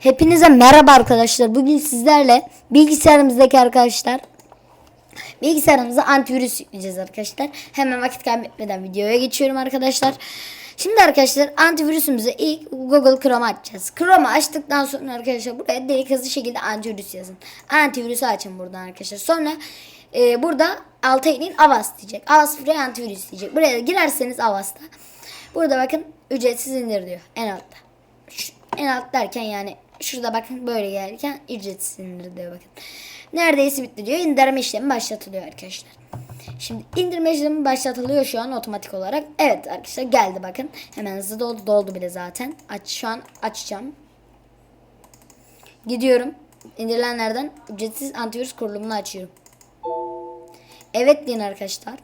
Hepinize merhaba arkadaşlar. Bugün sizlerle bilgisayarımızdaki arkadaşlar bilgisayarımıza antivirüs yükleyeceğiz arkadaşlar. Hemen vakit kaybetmeden videoya geçiyorum arkadaşlar. Şimdi arkadaşlar antivirüsümüzü ilk Google Chrome açacağız. Chrome'u açtıktan sonra arkadaşlar buraya direkt hızlı şekilde antivirüs yazın. Antivirüsü açın buradan arkadaşlar. Sonra e, burada alta inin Avast diyecek. Avast Free antivirüs diyecek. Buraya girerseniz Avast'a. Burada bakın ücretsiz indir diyor en altta. Şu- en alt derken yani şurada bakın böyle gelirken ücretsiz indir diyor bakın. Neredeyse bitti diyor. İndirme işlemi başlatılıyor arkadaşlar. Şimdi indirme işlemi başlatılıyor şu an otomatik olarak. Evet arkadaşlar geldi bakın. Hemen hızlı doldu. Doldu bile zaten. Aç şu an açacağım. Gidiyorum. İndirilenlerden ücretsiz antivirüs kurulumunu açıyorum. Evet deyin arkadaşlar.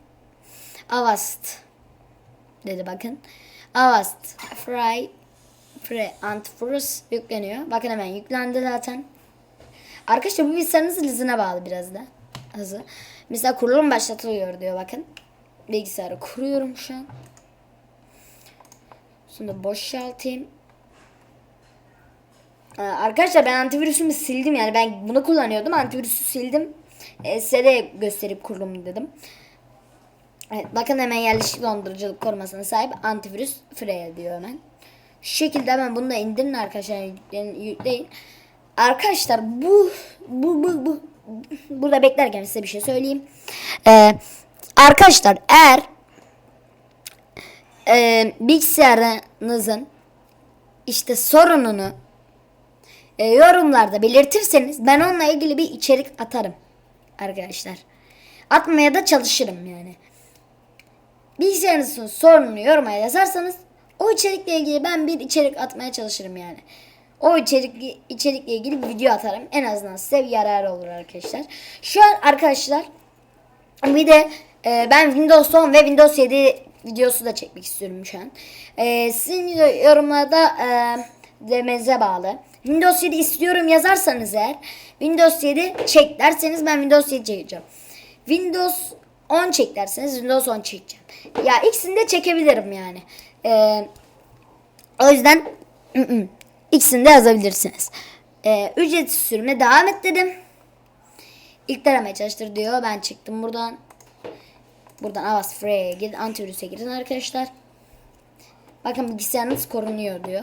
Avast dedi bakın. Avast Free Free Antivirüs yükleniyor. Bakın hemen yüklendi zaten. Arkadaşlar bu bilgisayarınızın hızına bağlı biraz da. Hızı. Mesela kurulum başlatılıyor diyor bakın. Bilgisayarı kuruyorum şu an. Şimdi boşaltayım. Ee, Arkadaşlar ben antivirüsümü sildim yani ben bunu kullanıyordum antivirüsü sildim. Ee, gösterip kurulum dedim. Evet, bakın hemen yerleşik donduruculuk korumasına sahip antivirüs free diyor hemen. Şu şekilde hemen bunu da indirin arkadaşlar yükleyin. yükleyin. Arkadaşlar bu bu bu bu burada beklerken size bir şey söyleyeyim. Ee, arkadaşlar eğer e, bilgisayarınızın işte sorununu e, yorumlarda belirtirseniz ben onunla ilgili bir içerik atarım arkadaşlar. Atmaya da çalışırım yani. Bilgisayarınızın sorununu yoruma yazarsanız o içerikle ilgili ben bir içerik atmaya çalışırım yani. O içerik, içerikle ilgili bir video atarım. En azından size bir yararı olur arkadaşlar. Şu an arkadaşlar bir de e, ben Windows 10 ve Windows 7 videosu da çekmek istiyorum şu an. E, sizin yorumlarda e, demenize bağlı. Windows 7 istiyorum yazarsanız eğer Windows 7 çek derseniz ben Windows 7 çekeceğim. Windows 10 çek derseniz Windows 10 çekeceğim. Ya ikisini de çekebilirim yani. E, o yüzden ikisini de yazabilirsiniz. E, ücretsiz sürüme devam et dedim. İlk taramaya çalıştır diyor. Ben çıktım buradan. Buradan Avast Free'ye gidin. Antivirüse girin arkadaşlar. Bakın bilgisayarınız korunuyor diyor.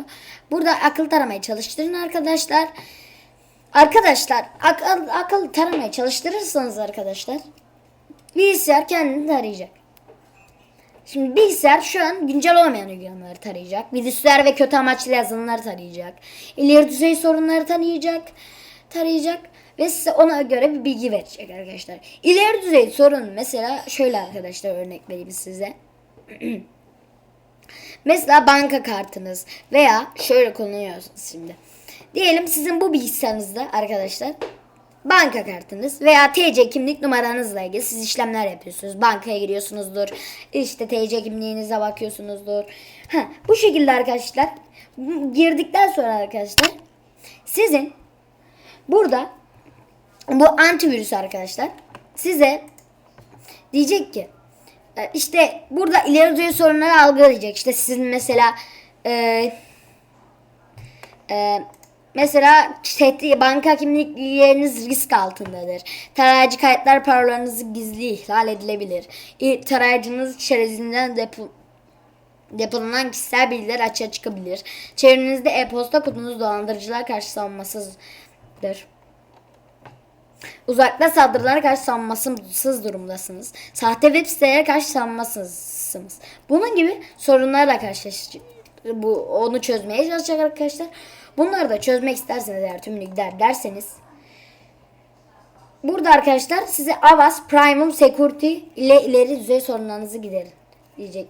Burada akıl taramayı çalıştırın arkadaşlar. Arkadaşlar akıl, akıl taramayı çalıştırırsanız arkadaşlar bilgisayar kendini tarayacak. Şimdi bilgisayar şu an güncel olmayan uygulamaları tarayacak. Virüsler ve kötü amaçlı yazılımları tarayacak. İleri düzey sorunları tarayacak. Tarayacak ve size ona göre bir bilgi verecek arkadaşlar. İleri düzey sorun mesela şöyle arkadaşlar örnek vereyim size. Mesela banka kartınız veya şöyle kullanıyorsunuz şimdi. Diyelim sizin bu bilgisayarınızda arkadaşlar banka kartınız veya TC kimlik numaranızla ilgili siz işlemler yapıyorsunuz. Bankaya giriyorsunuzdur. İşte TC kimliğinize bakıyorsunuzdur. Ha, bu şekilde arkadaşlar girdikten sonra arkadaşlar sizin burada bu antivirüs arkadaşlar size diyecek ki e, işte burada ileri düzey sorunları algılayacak. İşte sizin mesela e, e, mesela banka kimlikleriniz risk altındadır. Tarayıcı kayıtlar parolanızı gizli ihlal edilebilir. Tarayıcınız çerezinden depo, depolanan kişisel bilgiler açığa çıkabilir. Çevrenizde e-posta kodunuz dolandırıcılar karşı savunmasızdır. Uzakta saldırılara karşı savunmasız durumdasınız. Sahte web sitelere karşı savunmasızsınız. Bunun gibi sorunlarla karşılaş bu onu çözmeye çalışacak arkadaşlar. Bunları da çözmek isterseniz eğer tümünü gider derseniz Burada arkadaşlar size Avast Premium Security ile ileri düzey sorunlarınızı giderin diyecek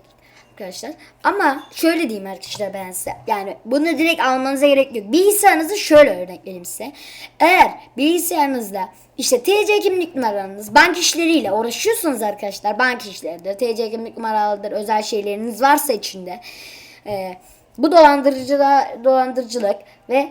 arkadaşlar. Ama şöyle diyeyim arkadaşlar ben size. Yani bunu direkt almanıza gerek yok. Bilgisayarınızı şöyle örnek vereyim size. Eğer bilgisayarınızda işte TC kimlik numaranız bank işleriyle uğraşıyorsunuz arkadaşlar. Bank işleridir, TC kimlik numaralıdır, özel şeyleriniz varsa içinde. e, bu dolandırıcılığa, dolandırıcılık ve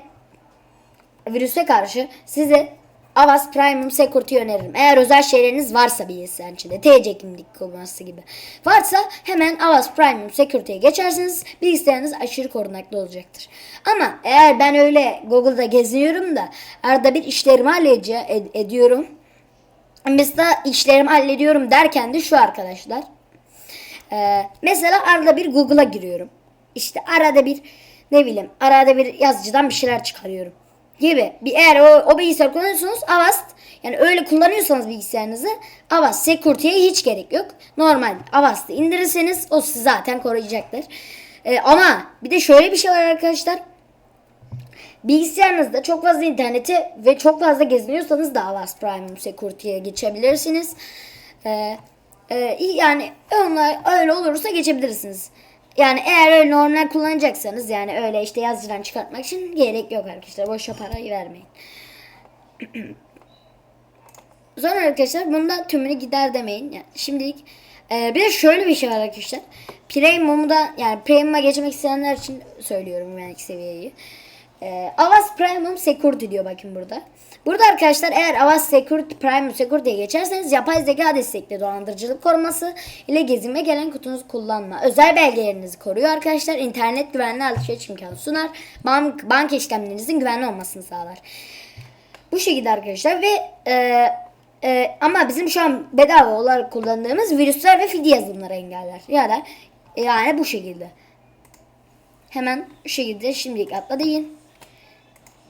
virüse karşı size Avast Premium Security öneririm. Eğer özel şeyleriniz varsa bilgisayarın içinde. TC kimlik koruması gibi. Varsa hemen Avast Premium Security'ye geçerseniz bilgisayarınız aşırı korunaklı olacaktır. Ama eğer ben öyle Google'da geziniyorum da arada bir işlerimi hallediyor, ed- ediyorum. Mesela işlerimi hallediyorum derken de şu arkadaşlar. Ee, mesela arada bir Google'a giriyorum. İşte arada bir ne bileyim arada bir yazıcıdan bir şeyler çıkarıyorum gibi. Bir eğer o, o bilgisayar kullanıyorsanız Avast yani öyle kullanıyorsanız bilgisayarınızı Avast Security'ye hiç gerek yok. Normal Avast'ı indirirseniz o sizi zaten koruyacaktır. Ee, ama bir de şöyle bir şey var arkadaşlar. Bilgisayarınızda çok fazla interneti ve çok fazla geziniyorsanız da Avast Premium Security'ye geçebilirsiniz. Ee, e, yani onlar öyle olursa geçebilirsiniz. Yani eğer öyle normal kullanacaksanız yani öyle işte yazıcıdan çıkartmak için gerek yok arkadaşlar. Boşa parayı vermeyin. Sonra arkadaşlar bunda tümünü gider demeyin. Yani şimdilik e, bir de şöyle bir şey var arkadaşlar. Premium'da yani Premium'a geçmek isteyenler için söylüyorum yani seviyeyi. E, Avast Premium Security diyor bakın burada. Burada arkadaşlar eğer Avast Security Premium Security'ye geçerseniz yapay zeka destekli dolandırıcılık koruması ile gezinme gelen kutunuzu kullanma. Özel belgelerinizi koruyor arkadaşlar. İnternet güvenli alışveriş imkanı sunar. Bank, banka işlemlerinizin güvenli olmasını sağlar. Bu şekilde arkadaşlar ve e, e, ama bizim şu an bedava olarak kullandığımız virüsler ve fidye yazılımları engeller. Ya da yani bu şekilde. Hemen şu şekilde şimdilik atla deyin.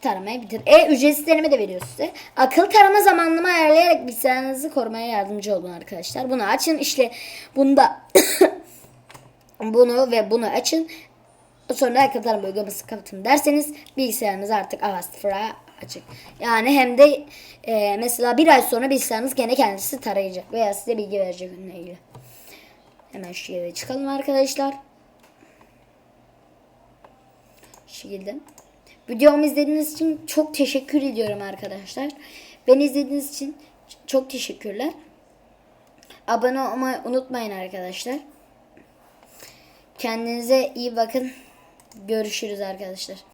Taramayı bitir. E ücretsiz deneme de veriyor size. Akıl tarama zamanlama ayarlayarak bilgisayarınızı korumaya yardımcı olun arkadaşlar. Bunu açın işte bunda bunu ve bunu açın. Sonra akıl tarama uygulaması kapatın derseniz bilgisayarınız artık Avast Fra açık. Yani hem de e, mesela bir ay sonra bilgisayarınız gene kendisi tarayacak veya size bilgi verecek onunla ilgili. Hemen şu yere çıkalım arkadaşlar. Şu şekilde. Videomu izlediğiniz için çok teşekkür ediyorum arkadaşlar. Beni izlediğiniz için çok teşekkürler. Abone olmayı unutmayın arkadaşlar. Kendinize iyi bakın. Görüşürüz arkadaşlar.